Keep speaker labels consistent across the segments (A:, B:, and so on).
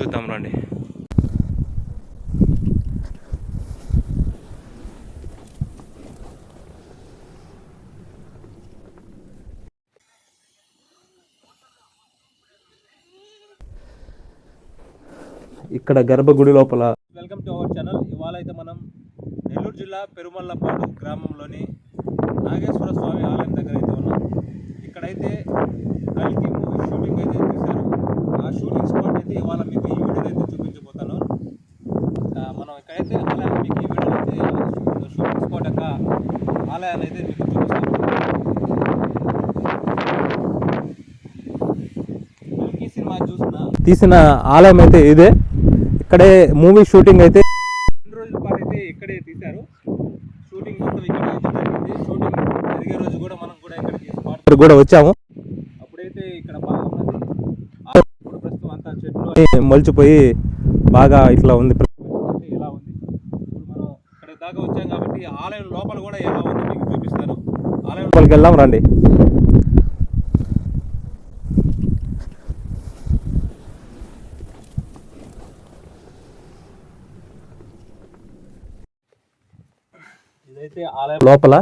A: చూద్దాం రండి. ఇక్కడ గర్భగుడి లోపల. Welcome to our channel. ఇవాళ అయితే మనం నెల్లూరు జిల్లా పెరుమల్లపాడు గ్రామంలోని నాగేశ్వర స్వామి ఆలయం దగ్గర అయితే ఉన్నాం. ఇక్కడైతే కల్కి మూవీ షూటింగ్ అయితే తీశారు ఆ షూటింగ్ స్పాట్ అయితే ఇవాళ మీకు ఈ వీడియో అయితే చూపించబోతాను ఆ, మనం ఇక్కడైతే ఆలయం మీకు ఈ వీడియో అయితే షూటింగ్ స్పాట్ యొక్క ఆలయాన్ని అయితే మీకు చూపిస్తాను సినిమా చూసిన తీసిన ఆలయం అయితే ఇదే. ఇక్కడే మూవీ షూటింగ్ అయితే రెండు రోజుల పాటు అయితే ఇక్కడే తీశారు. షూటింగ్ మొత్తం ఇక్కడ జరిగింది. షూటింగ్ జరిగే రోజు కూడా మనం కూడా ఇక్కడికి కూడా వచ్చాము. అప్పుడైతే ఇక్కడ బాగా ఉన్నది. ఇప్పుడు ప్రస్తుతం అంతా చెట్లు మొలిచిపోయి బాగా ఇట్లా ఉంది అయితే ఇలా ఉంది ఇప్పుడు మనం ఇక్కడ దాకా వచ్చాం కాబట్టి ఆలయం లోపల కూడా ఎలా ఉందో మీకు చూపిస్తాను. ఆలయం లోపలికి వెళ్దాం రండి. ఇదైతే ఆలయం లోపల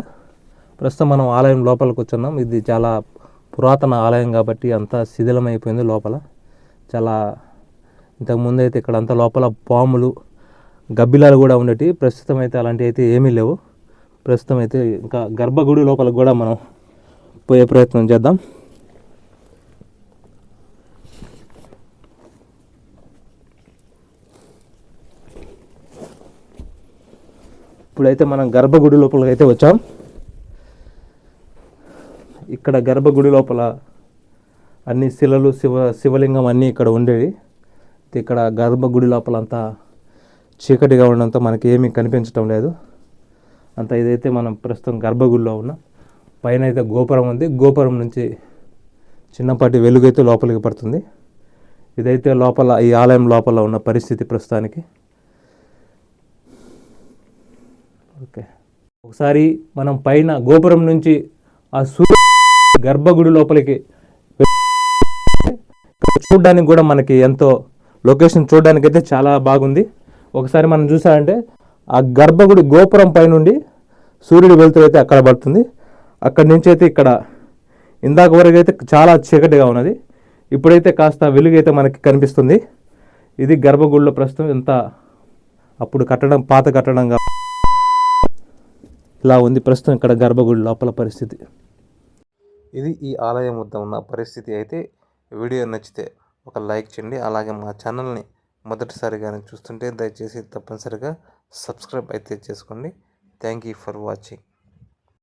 A: ప్రస్తుతం మనం ఆలయం లోపలికి వచ్చున్నాం. ఇది చాలా పురాతన ఆలయం కాబట్టి అంతా శిథిలమైపోయింది లోపల. చాలా ఇంతకుముందు అయితే ఇక్కడ అంతా లోపల పాములు గబ్బిలాలు కూడా ఉండేవి ప్రస్తుతం అయితే అలాంటివి అయితే ఏమీ లేవు. ప్రస్తుతం అయితే ఇంకా గర్భగుడి లోపల కూడా మనం పోయే ప్రయత్నం చేద్దాం. ఇప్పుడైతే మనం గర్భగుడి లోపలికి అయితే వచ్చాం. ఇక్కడ గర్భగుడి లోపల అన్ని శిలలు శివ శివలింగం అన్నీ ఇక్కడ ఉండేవి. ఇక్కడ గర్భగుడి లోపల అంతా చీకటిగా ఉండడంతో మనకి ఏమీ కనిపించడం లేదు. అంత ఇదైతే మనం ప్రస్తుతం గర్భగుడిలో ఉన్నాం పైన అయితే గోపురం ఉంది. గోపురం నుంచి చిన్నపాటి వెలుగైతే లోపలికి పడుతుంది. ఇదైతే లోపల ఈ ఆలయం లోపల ఉన్న పరిస్థితి ప్రస్తుతానికి. ఓకే. ఒకసారి మనం పైన గోపురం నుంచి ఆ సూర్య గర్భగుడి లోపలికి చూడడానికి కూడా మనకి ఎంతో లొకేషన్ చూడడానికి అయితే చాలా బాగుంది. ఒకసారి మనం చూసామంటే ఆ గర్భగుడి గోపురం పైనుండి సూర్యుడు వెళ్తూ అయితే అక్కడ పడుతుంది. అక్కడి నుంచి అయితే ఇక్కడ ఇందాక వరకు అయితే చాలా చీకటిగా ఉన్నది. ఇప్పుడైతే కాస్త వెలుగైతే మనకి కనిపిస్తుంది. ఇది గర్భగుడిలో ప్రస్తుతం ఎంత అప్పుడు కట్టడం పాత కట్టడంగా ఇలా ఉంది. ప్రస్తుతం ఇక్కడ గర్భగుడి లోపల పరిస్థితి. ఇది ఈ ఆలయం వద్ద ఉన్న పరిస్థితి. అయితే వీడియో నచ్చితే ఒక లైక్ చేయండి. అలాగే మా ఛానల్ని మొదటిసారిగా చూస్తుంటే దయచేసి తప్పనిసరిగా సబ్స్క్రైబ్ అయితే చేసుకోండి. Thank you for watching.